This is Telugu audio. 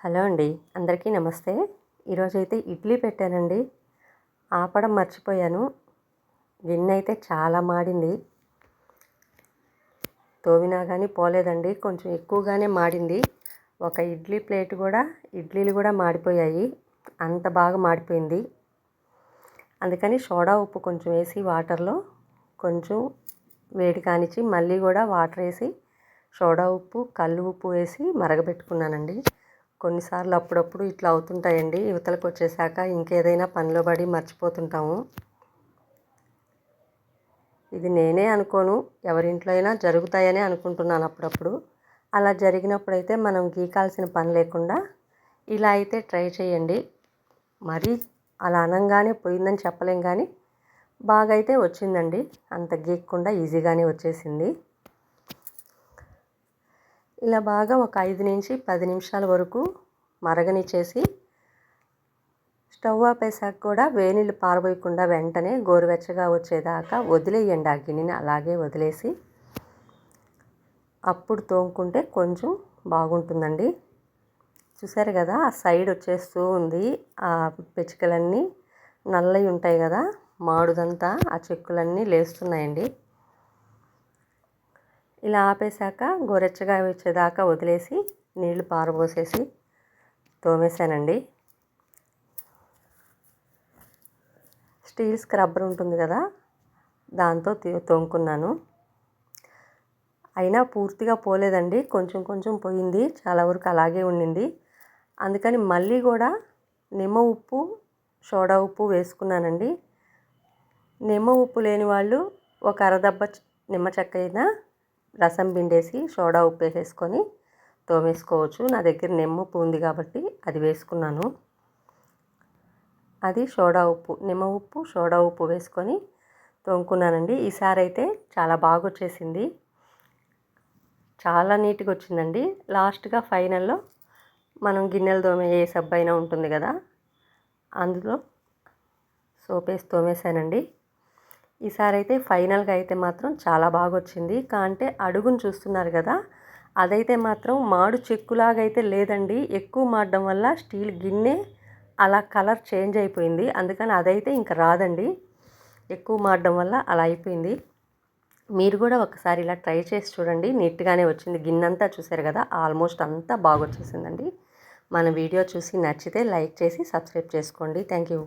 హలో అండి. అందరికీ నమస్తే. ఈరోజైతే ఇడ్లీ పెట్టానండి. ఆపడం మర్చిపోయాను. గిన్నె అయితే చాలా మాడింది. తోవినా కానీ పోలేదండి. కొంచెం ఎక్కువగానే మాడింది. ఒక ఇడ్లీ ప్లేట్ కూడా ఇడ్లీలు కూడా మాడిపోయాయి. అంత బాగా మాడిపోయింది. అందుకని సోడా ఉప్పు కొంచెం వేసి వాటర్లో కొంచెం వేడి కానిచ్చి మళ్ళీ కూడా వాటర్ వేసి సోడా ఉప్పు కళ్ళు ఉప్పు వేసి మరగబెట్టుకున్నానండి. కొన్నిసార్లు అప్పుడప్పుడు ఇట్లా అవుతుంటాయండి. యువతలకు వచ్చేసాక ఇంకేదైనా పనిలో పడి మర్చిపోతుంటాము. ఇది నేనే అనుకోను. ఎవరింట్లో అయినా జరుగుతాయని అనుకుంటున్నాను అప్పుడప్పుడు. అలా జరిగినప్పుడైతే మనం గీకాల్సిన పని లేకుండా ఇలా అయితే ట్రై చేయండి. మరీ అలా అనంగానే పోయిందని చెప్పలేం కానీ బాగా అయితే వచ్చిందండి. అంత గీక్కుండా ఈజీగానే వచ్చేసింది. ఇలా బాగా ఒక ఐదు నుంచి పది నిమిషాల వరకు మరగనిచ్చేసి స్టవ్ ఆపేసాక కూడా వేనీళ్ళు పారబోయకుండా వెంటనే గోరువెచ్చగా వచ్చేదాకా వదిలేయండి ఆ గిన్నెని. అలాగే వదిలేసి అప్పుడు తోముకుంటే కొంచెం బాగుంటుందండి. చూసారు కదా ఆ సైడ్ వచ్చేస్తూ ఉంది. ఆ పిచ్చికలన్నీ నల్లవి ఉంటాయి కదా మాడుదంతా ఆ చెక్కులన్నీ లేస్తున్నాయండి. ఇలా ఆపేశాక గోరెచ్చగా వచ్చేదాకా వదిలేసి నీళ్ళు పారబోసేసి తోమేశానండి. స్టీల్ స్క్రబ్బర్ ఉంటుంది కదా దాంతో తోముకున్నాను. అయినా పూర్తిగా పోలేదండి కొంచెం కొంచెం పోయింది చాలా వరకు అలాగే ఉండింది. అందుకని మళ్ళీ కూడా నిమ్మ ఉప్పు సోడా ఉప్పు వేసుకున్నానండి. నిమ్మ ఉప్పు లేని వాళ్ళు ఒక అరదబ్బ నిమ్మ చెక్క అయినా రసం పిండేసి సోడా ఉప్పు వేసేసుకొని తోమేసుకోవచ్చు. నా దగ్గర నిమ్మ ఉప్పు ఉంది కాబట్టి అది వేసుకున్నాను. అది సోడా ఉప్పు నిమ్మ ఉప్పు సోడా ఉప్పు వేసుకొని తోముకున్నానండి. ఈసారి అయితే చాలా బాగా వచ్చేసింది. చాలా నీట్గా వచ్చిందండి. లాస్ట్గా ఫైనల్లో మనం గిన్నెలు తోమే ఏ సబ్బు అయినా ఉంటుంది కదా అందులో సోప్ వేసి తోమేశానండి. ఈసారి అయితే ఫైనల్గా అయితే మాత్రం చాలా బాగా వచ్చింది కాంటే అడుగును చూస్తున్నారు కదా అదైతే మాత్రం మాడు చెక్కులాగా అయితే లేదండి. ఎక్కువ మాడడం వల్ల స్టీల్ గిన్నె అలా కలర్ చేంజ్ అయిపోయింది. అందుకని అదైతే ఇంకా రాదండి. ఎక్కువ మాడడం వల్ల అలా అయిపోయింది. మీరు కూడా ఒకసారి ఇలా ట్రై చేసి చూడండి. నీట్గానే వచ్చింది. గిన్నెంతా చూసారు కదా ఆల్మోస్ట్ అంతా బాగొచ్చేసిందండి. మన వీడియో చూసి నచ్చితే లైక్ చేసి సబ్స్క్రైబ్ చేసుకోండి. Thank you